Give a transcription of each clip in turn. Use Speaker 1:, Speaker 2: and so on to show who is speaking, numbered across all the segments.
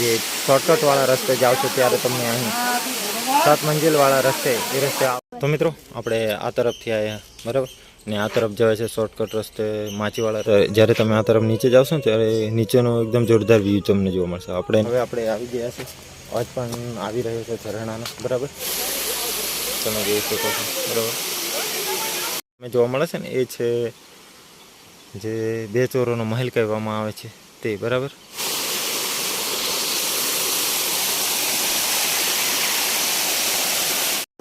Speaker 1: જે શોર્ટકટવાળા રસ્તે જાઓ છો ત્યારે તમને અહીં સાત મંજિલવાળા રસ્તે એ રસ્તે તો મિત્રો, આપણે આ તરફથી આવ્યા બરાબર? ને આ તરફ જવાય છે શોર્ટકટ રસ્તે માચીવાળા જ્યારે તમે આ તરફ નીચે જાવશો ને, ત્યારે નીચેનો એકદમ જોરદાર વ્યૂ તમને જોવા મળશે. આપણે હવે આપણે આવી ગયા છે. અવાજ પણ આવી રહ્યો છે ઝરણાનો, બરાબર? તમે જોઈ શકો છો, બરાબર? તમે જોવા મળે છે ને, એ છે જે બે ચોરોનો મહેલ કહેવામાં આવે છે તે, બરાબર?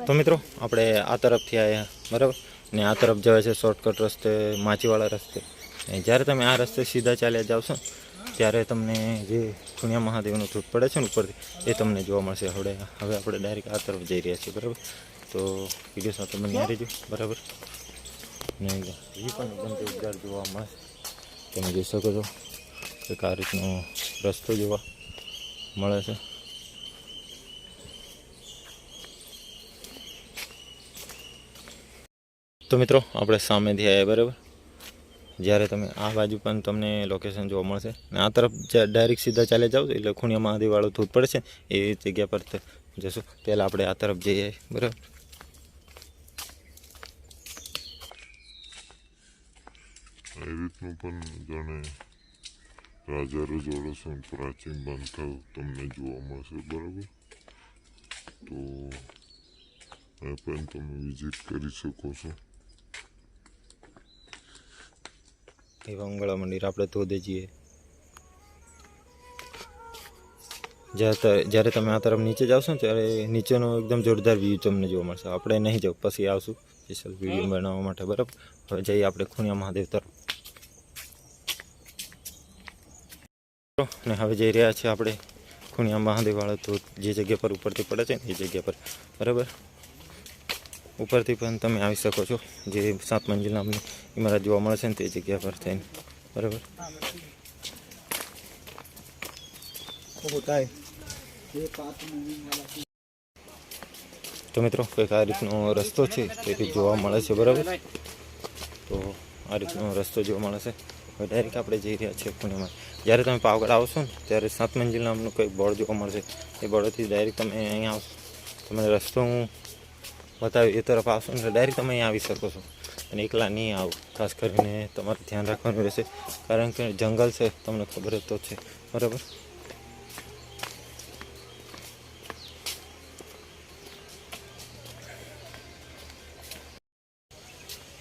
Speaker 1: તો મિત્રો આપણે આ તરફથી આવ્યા બરાબર? ને આ તરફ જવાય છે શોર્ટકટ રસ્તે માચીવાળા રસ્તે. જ્યારે તમે આ રસ્તે સીધા ચાલ્યા જાવશો છો ત્યારે તમને જે પુણ્યા મહાદેવનું ધૂપ પડે છે ને ઉપરથી એ તમને જોવા મળશે. હવે હવે આપણે ડાયરેક્ટ આ તરફ જઈ રહ્યા છીએ બરાબર? તો વીડિયો સાથે બન્યા જાઓ બરાબર? ને એ પણ એકદમ જોરદાર જોવા મળે. તમે જોઈ શકો છો એક આ રીતનો રસ્તો જોવા મળે છે. તો મિત્રો, આપણે સામેથી આવ્યા બરાબર? જ્યારે તમે આ બાજુ પણ તમને લોકેશન જોવા મળશે. અને આ તરફ ડાયરેક્ટ સીધા ચાલે જાઓ એટલે ખૂણિયા મહાદેવવાળો ધૂત પડશે એ જગ્યા પર જશું. પહેલાં આપણે આ તરફ જઈએ, બરાબર?
Speaker 2: એ રીતનું પણ જાણે રાજા રજવાડા પ્રાચીન બાંધકામ તમને જોવા મળશે, બરાબર? તો પણ વિઝિટ કરી શકો છો.
Speaker 1: એવા મંગળા મંદિર આપણે ધોધે જઈએ. જ્યારે જ્યારે તમે આ તરફ નીચે જાવશો ને ત્યારે નીચેનો એકદમ જોરદાર વ્યૂ તમને જોવા મળશે. આપણે નહીં જાઉં પછી આવશું. સ્પેશિયલ વીડિયો બનાવવા માટે બરાબર? હવે જઈએ આપણે ખૂણિયા મહાદેવ તરફ. ને હવે જઈ રહ્યા છીએ આપણે ખૂણિયા મહાદેવવાળા ધોધ જે જગ્યા પર ઉપરથી પડે છે ને એ જગ્યા પર. બરાબર? ઉપરથી પણ તમે આવી શકો છો. જે સાત મંજિલ નામની ઇમારત જોવા મળે છે ને તે જગ્યા પર થઈને. બરાબર? તો મિત્રો કંઈક આ રીતનો રસ્તો છે તે જોવા મળે છે બરાબર? તો આ રીતનો રસ્તો જોવા મળે છે. હવે ડાયરેક્ટ આપણે જઈ રહ્યા છીએ પુણેમાં. જ્યારે તમે પાવગઢ આવશો ને ત્યારે સાત મંજિલ નામનું કંઈક બોર્ડ જોવા મળશે. એ બોર્ડથી ડાયરેક્ટ તમે અહીંયા આવશો. તમને રસ્તો હું બતાવી એ તરફ આવશો એટલે ડાયરેક્ટ તમે અહીંયા આવી શકો છો. અને એકલા નહીં આવો. ખાસ કરીને તમારે ધ્યાન રાખવાનું રહેશે. કારણ કે જંગલ છે, તમને ખબર જ તો છે. બરાબર?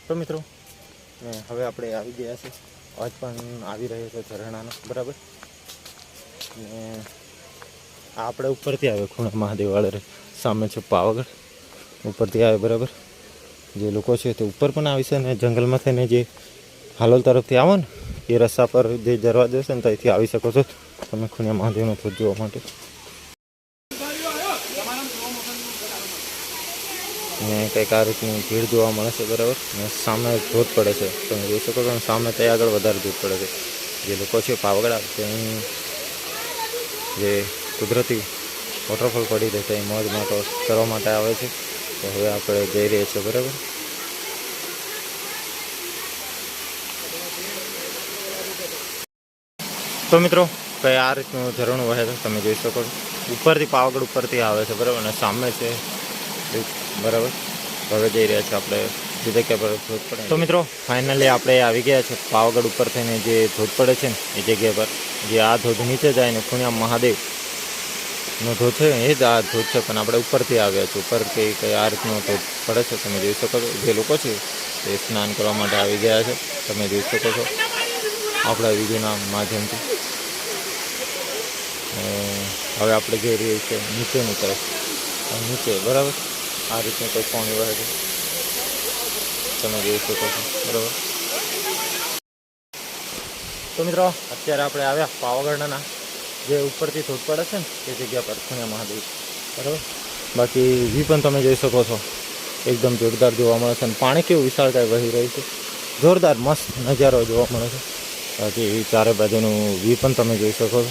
Speaker 1: તો મિત્રો હવે આપણે આવી ગયા છે. અવાજ પણ આવી રહ્યો છે ઝરણાનો. બરાબર? ને આ આપણે ઉપરથી આવે, ખૂણા મહાદેવ વાળા સામે છે પાવાગઢ. ઉપરથી આવે, બરાબર? જે લોકો છે તે ઉપર પણ આવી છે ને જંગલમાં થઈને જે હાલોલ તરફથી આવો ને, એ રસ્તા પર જે દરવાજો છે ને ત્યાંથી આવી શકો છો. તમે ખૂણિયા મહાદેવનો ધોધ જોવા માટે. ને કંઈક આ રીતની ભીડ જોવા મળે છે, બરાબર? ને સામે ધોધ પડે છે. તમે જોઈ શકો છો સામે ત્યાં આગળ વધારે ધોધ પડે છે. જે લોકો છે આવે અહીં જે કુદરતી વોટરફોલ પડી રહે છે, એ મોજ મોટો, કરવા માટે આવે છે. તો હવે આપણે જઈ રહ્યા છીએ, બરાબર? તો મિત્રો, કંઈ આ રીતનું ઝરણું વહે છે, તમે જોઈ શકો છો. ઉપરથી પાવાગઢ ઉપરથી આવે છે, બરાબર? અને સામે છે, બરાબર? હવે જઈ રહ્યા છીએ આપણે જે જગ્યા પર તો મિત્રો ફાઇનલી આપણે આવી ગયા છે પાવાગઢ ઉપર થઈને જે ધોધ પડે છે ને, એ જગ્યા પર, જે આ ધોધ નીચે જાય ને ખૂણિયા મહાદેવ નો ધોધ છે, એ જ આ ધોધ છે, પણ આપણે ઉપરથી આવ્યા છીએ. ઉપરથી કંઈ આ રીતનો ધોધ પડે છે, તમે જોઈ શકો છો. જે લોકો છે તે સ્નાન કરવા માટે આવી ગયા છે. તમે જોઈ શકો છો આપણા વિડીયોના માધ્યમથી. હવે આપણે જઈ રહીએ છીએ નીચેની તરફ. નીચે, બરાબર? આ રીતનું કોઈ પાણી વહે છે? તમે જોઈ શકો છો. બરાબર? તો મિત્રો, અત્યારે આપણે આવ્યા પાવાગઢના. જે ઉપરથી ધોધ પડે છે ને, તે જગ્યા પર ખૂણ્યા મહાદેવ. બરાબર? બાકી વી પણ તમે જોઈ શકો છો. એકદમ જોરદાર જોવા મળે છે અને પાણી કેવું વિશાળતા વહી રહ્યું છે. જોરદાર મસ્ત નજારો જોવા મળે છે. બાકી ચારે બાજુનું વી પણ તમે જોઈ શકો છો.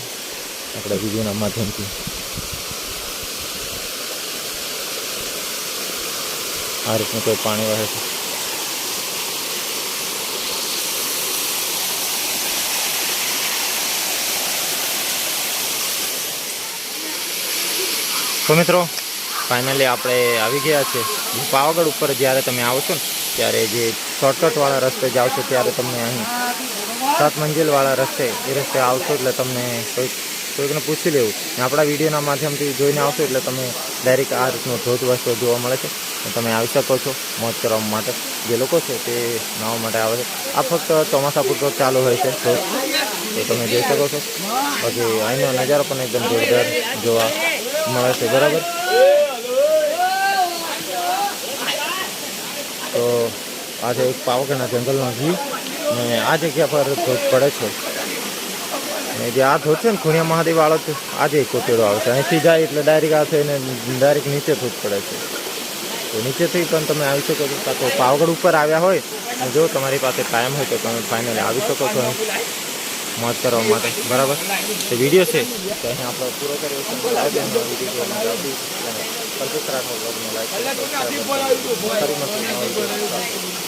Speaker 1: આપણે વિડીયોના માધ્યમથી. આ રીતનું કોઈ પાણી વહે છે. તો મિત્રો ફાઇનલી આપણે આવી ગયા છે પાવાગઢ ઉપર જ્યારે તમે આવો છો ને, ત્યારે જે શોર્ટકટવાળા રસ્તે જાઓ છો, ત્યારે તમને અહીં સાત મંજિલવાળા રસ્તે, એ રસ્તે આવશો એટલે તમને કોઈક કોઈકને પૂછી લેવું. ને આપણા વિડીયોના માધ્યમથી જોઈને આવશો એટલે તમે ડાયરેક્ટ આ રીતનો ધોધ વસ્તુ જોવા મળે છે. તમે આવી શકો છો મોજ કરવા માટે. જે લોકો છે તે નાવા માટે આવે છે. આ ફક્ત ચોમાસા પૂરતો ચાલુ હોય છે ધોધ એ તમે જોઈ શકો છો. બાકી અહીંનો નજારો પણ એકદમ જોરદાર જોવા મળે છે, બરાબર? તો આ છે એક પાવાગઢના જંગલનો વ્યૂ ને આ જગ્યા પર ધોધ પડે છે. ને જે આ ધોધ છે ને, ખુણિયા મહાદેવ વાળો છે આજે કોટેડો આવે છે, અહીંથી જાય એટલે ડાયરેક્ટ આ થઈને ડાયરેક્ટ નીચે ધોધ પડે છે. તો નીચેથી પણ તમે આવી શકો છો. કાં તો પાવાગઢ ઉપર આવ્યા હોય, અને જો તમારી પાસે ટાઈમ હોય તો તમે ફાઇનલી આવી શકો છો મોજ કરવા માટે. બરાબર? તો વીડિયો છે. તો અહીં આપણે પૂરો કર્યો છે. લાઈવ વીડિયો રાખો બ્લોગને લાઈક ફરી મળશું.